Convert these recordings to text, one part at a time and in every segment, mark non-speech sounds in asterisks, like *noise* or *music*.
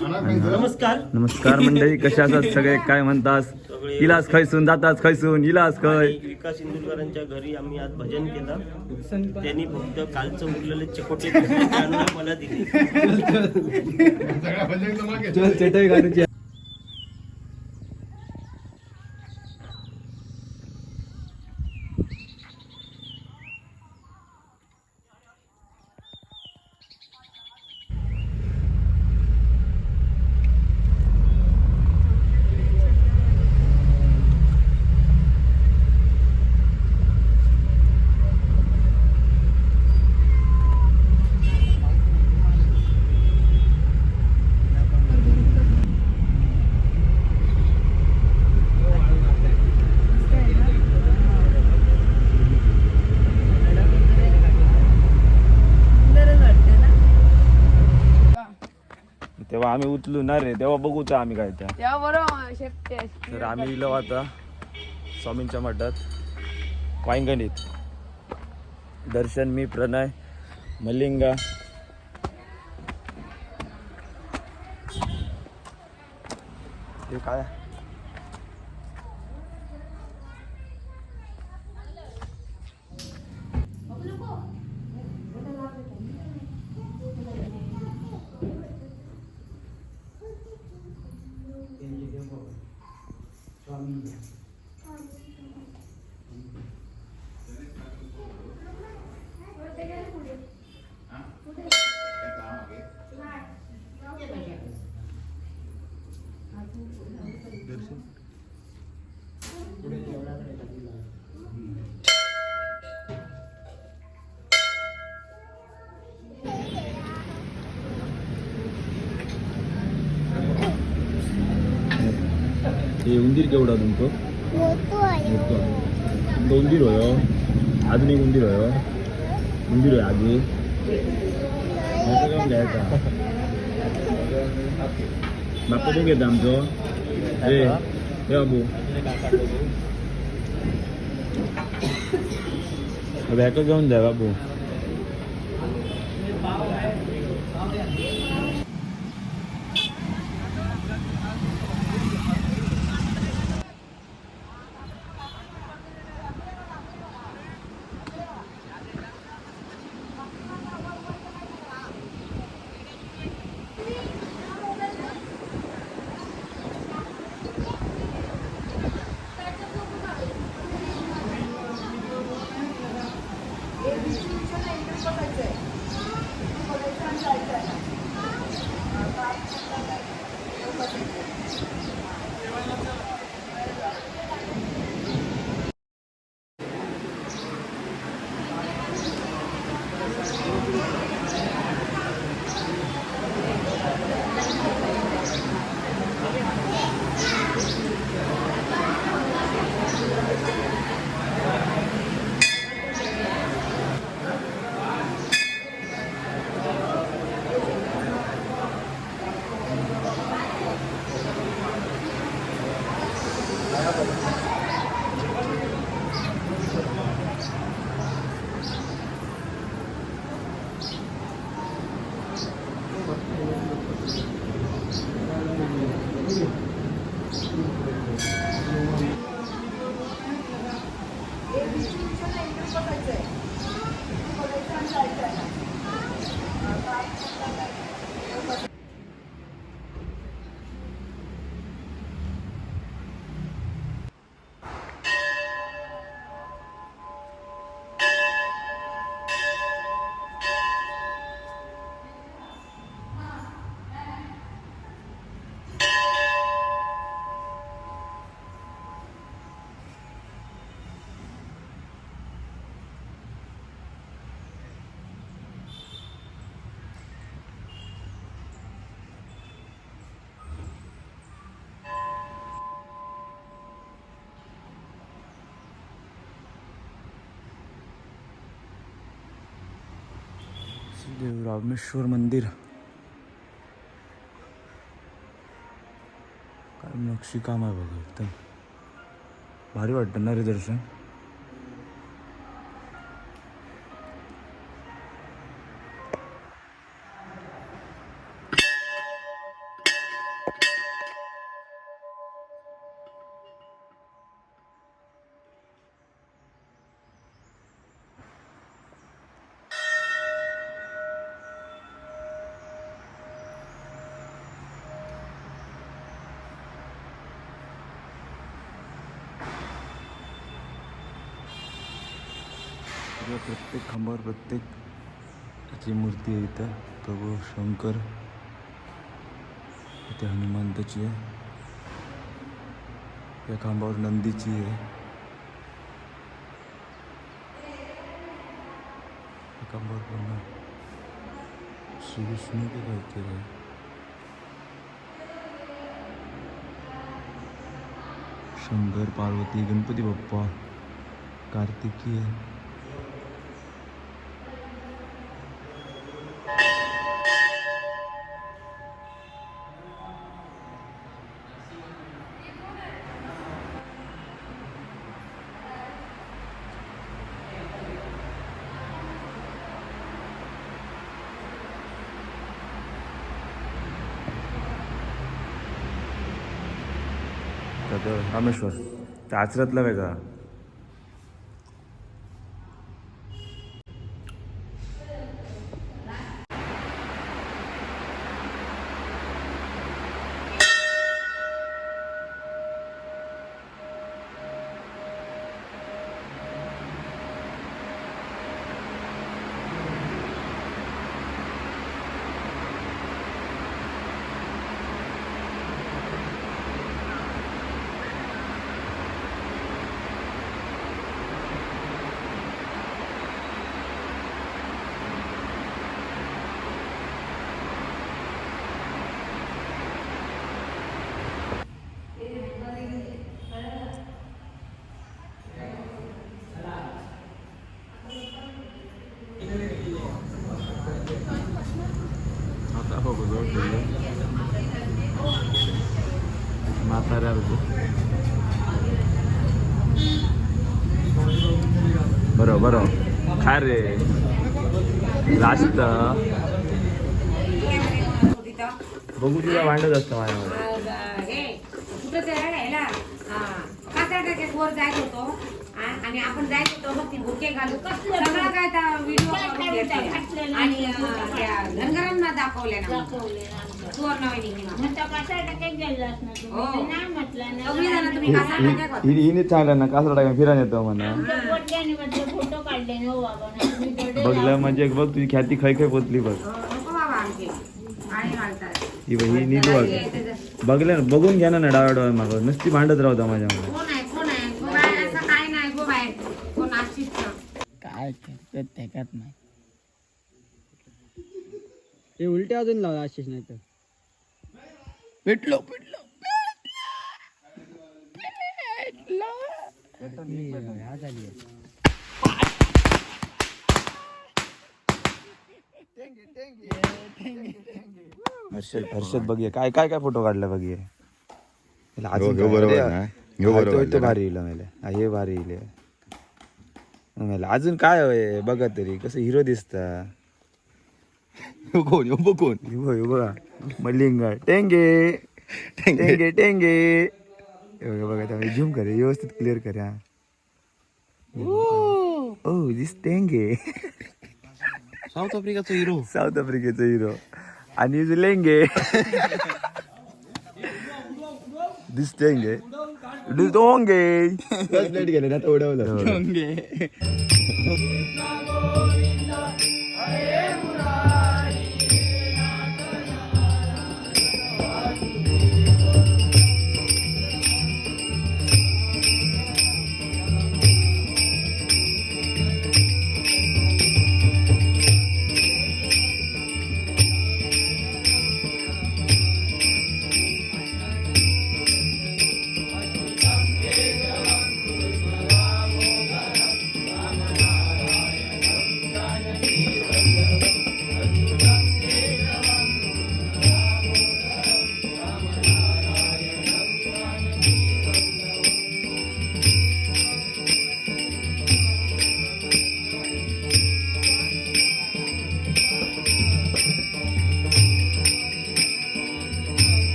नमस्कार. नमस्कार. मंडळी कशा आहात? सगळे काय म्हणतास? इलास खैसून जातास खैसून इलास खै. आणि विकास इंदुरकरांच्या घरी आम्ही आज भजन केलं. त्यांनी फक्त कालचं उरलेले चकोटे मला दिले. चटई घालूची तेव्हा आम्ही उचलू ना रे तेव्हा बघूच आम्ही काय त्या. तेव्हा बरोबर शेपटे तर आम्ही इलो आता स्वामींच्या मठात. वांगणीत. दर्शन मी प्रणय मलिंगा. हे काय? 얘 움직여오라는 거? 못 도와요. 너 움직여요. 아들이 움직여요. 움직여요, 아들. 어떻게 하면 맛보게 남죠? 네. 야, 뭐. 왜 그건 내가 뭐. आमचं ए ए बाबू बॅक घेऊन रामेश्वर मंदिर. काय नक्षी काम आहे बघा एकदम. भारी वाटतं ना रे दर्शन? प्रत्येक खांबावर प्रत्येक त्याची मूर्ती आहे इथं. प्रभू शंकर. इथे हनुमंताची आहे. या खांबावर नंदीची आहे. या खांबावर पुन्हा श्री विष्णू के काहीतरी आहे. शंकर पार्वती गणपती बाप्पा कार्तिकीय तर रामेश्वर त्या आचऱ्यातला वेगळा आता बघू जवळ ठेवलं म्हाताऱ्या बरं. खा रे? लास्ट. बघू तुला भांडत असतं माझ्यामध्ये हे. आणि आपण जायच होतो मग ती बुके घालू सगळं काय त्या व्हिडिओ आणि धनगरांना दाखवले ना. हिने चांगलं ना कासरा टाका फिरायला येतो म्हणा. फोटो काढले हो बाबा बघलं म्हणजे बघ तुझी ख्याती खै खै पोचली बघ. नको बाबा आमचे आणि घालतात. ही बघ ही नीट बघ बघलं ना बघून घ्या ना डाव्या डोळ्या मागं. नुसती भांडत राहता माझ्यामध्ये कोण आहे कोण आहे? गो बाय असं काय नाही गो बाय कोण आशिष काय करतात त्याच्यात नाही. हे उलटे अजून लावा आशिष नाही तर पेटलो पेटलो हर्षद हर्षद बघिये. काय काय काय फोटो काढला बघिये? याला अजून हा? भारी इला मेले हा, भारी इले मेले अजून काय होय बघा तरी. कसं हिरो दिसता. कोण मलिंग टेंगे. टेंगे टेंगे. हे बघा झूम करे व्यवस्थित क्लिअर करे. हा ओ दिस टेंगे साऊथ आफ्रिकाचा हिरो साऊथ आफ्रिकेचा हिरो आणि इज लेंगे दिस टेंगे दिस डोंगे प्लेट गेले ना उडवलं. *laughs*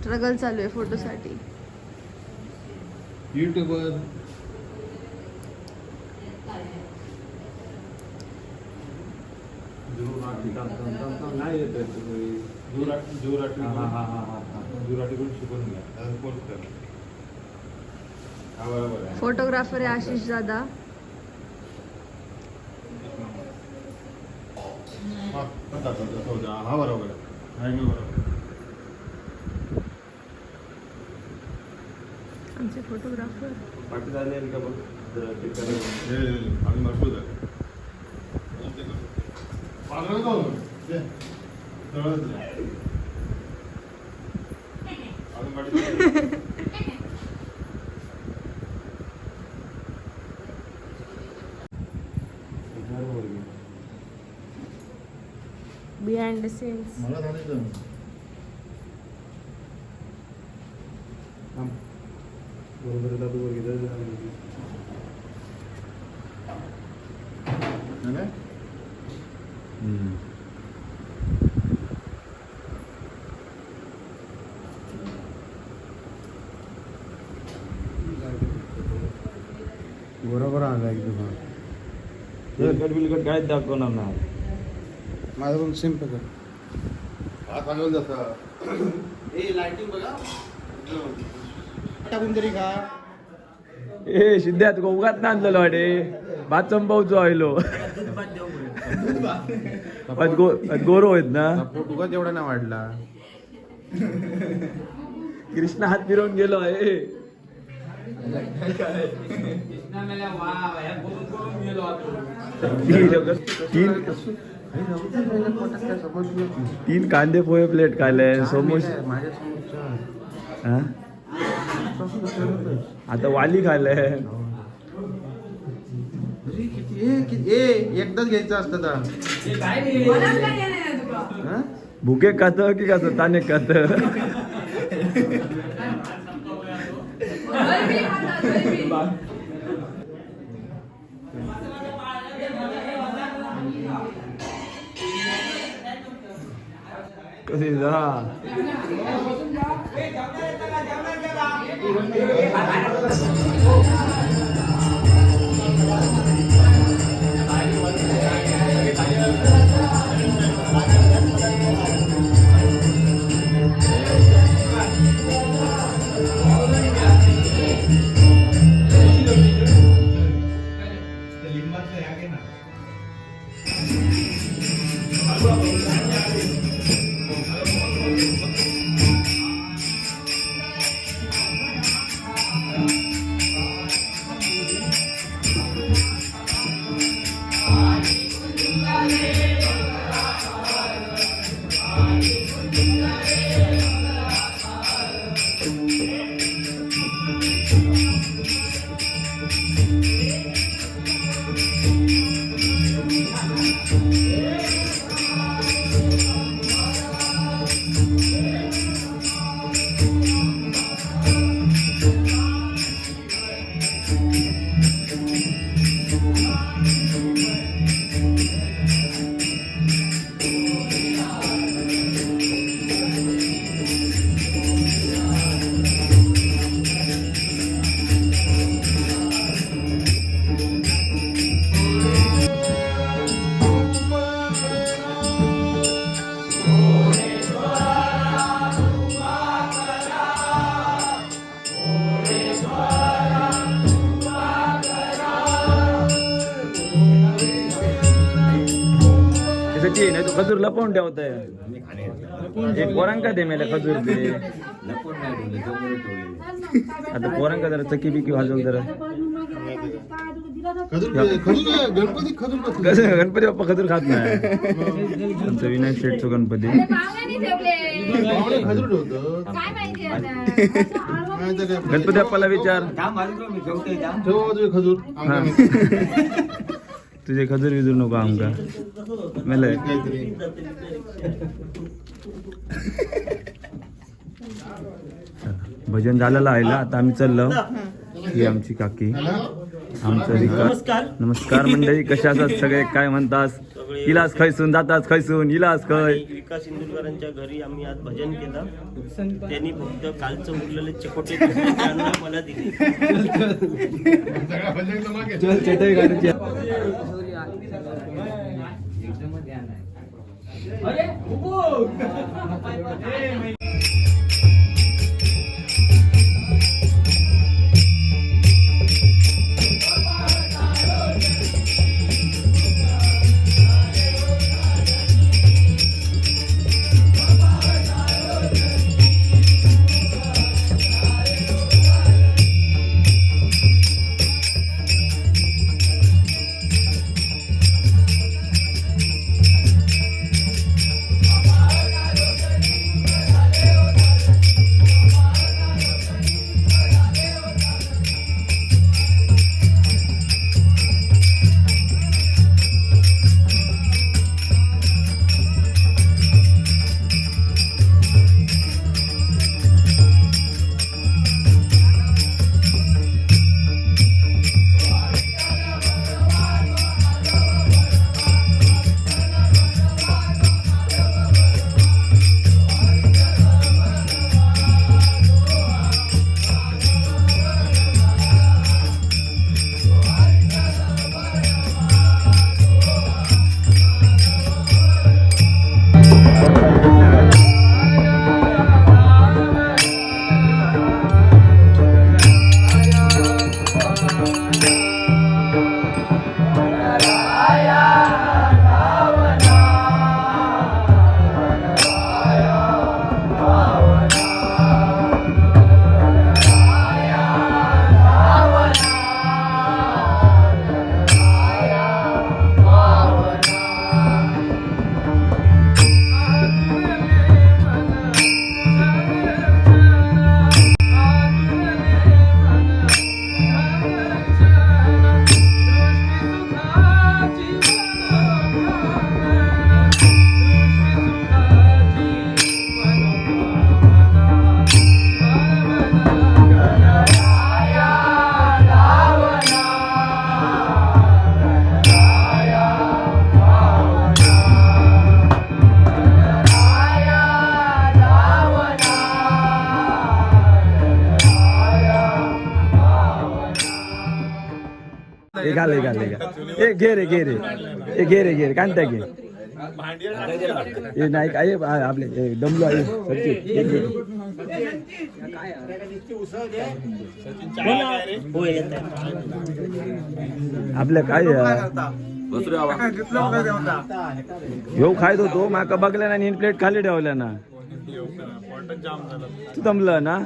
स्ट्रगल चालू आहे फोटोसाठी. युट्यूबर. फोटोग्राफर आहे आशिष दादा. हा बरोबर आमचे फोटोग्राफर आम्ही मजबूत आहे बिहाइंड द सीन्स मला सांगितलं हम्म. बरोबर आला एकदम तेलकट बिलकट काहीच दाखवणार नाही माझं पण सेम प्रकार हा सांगेल जसा ए लाइटिंग बघा टाकून तरी का ए सिद्ध्यात गोगात नांदलेलो वाटे भात चंपावचो आयलो. पण गो गोरो आहेत ना? फोटो का तेवढा नाही वाढला. कृष्णा हात फिरवून गेलो आहे. तीन तीन कांदे पोहे प्लेट खाल्ले समोसे. हा? आता वाली ए किती- ए एकदाच घ्यायचं असतं तर. हा? भुके खात की कसं ताने खात? कधी Thank you. त्याची नाही तो खजूर लपवून ठेवताय. हे पोरांका दे मेला खजूर दे आता पोरांका जरा चकी बिकी वाजव जरा. गणपती खजूर कसं? कसं गणपती बाप्पा खजूर खात नाही? आमचं विनायक शेठचो गणपती. ठेवतो गणपती बाप्पाला विचार. खजूर हा. तुझे खजूर *laughs* विजू नको आमका. काहीतरी भजन झालेलं आहे आता आम्ही चाललो ही आमची काकी आमचं नमस्कार नमस्कार मंडळी कशा आहात सगळे काय म्हणतास सगळे इलाज खैसून जातात खैसून इलाज खै आणि विकास इंदुरकरांच्या घरी आम्ही आज भजन केलं त्यांनी फक्त कालचं उरलेले चकोटे मला दिले चटई あれ？*laughs* ここ *laughs* हे घाल घाल हे ए घे रे घे रे. ए घे रे घे रे. कांता घे. हे नाही काय आपले हे आहे. सच्ची आपलं काय ह्यो खायत होतो माका बघल्या ना इन प्लेट खाली ठेवल्या ना. तू दमलं ना?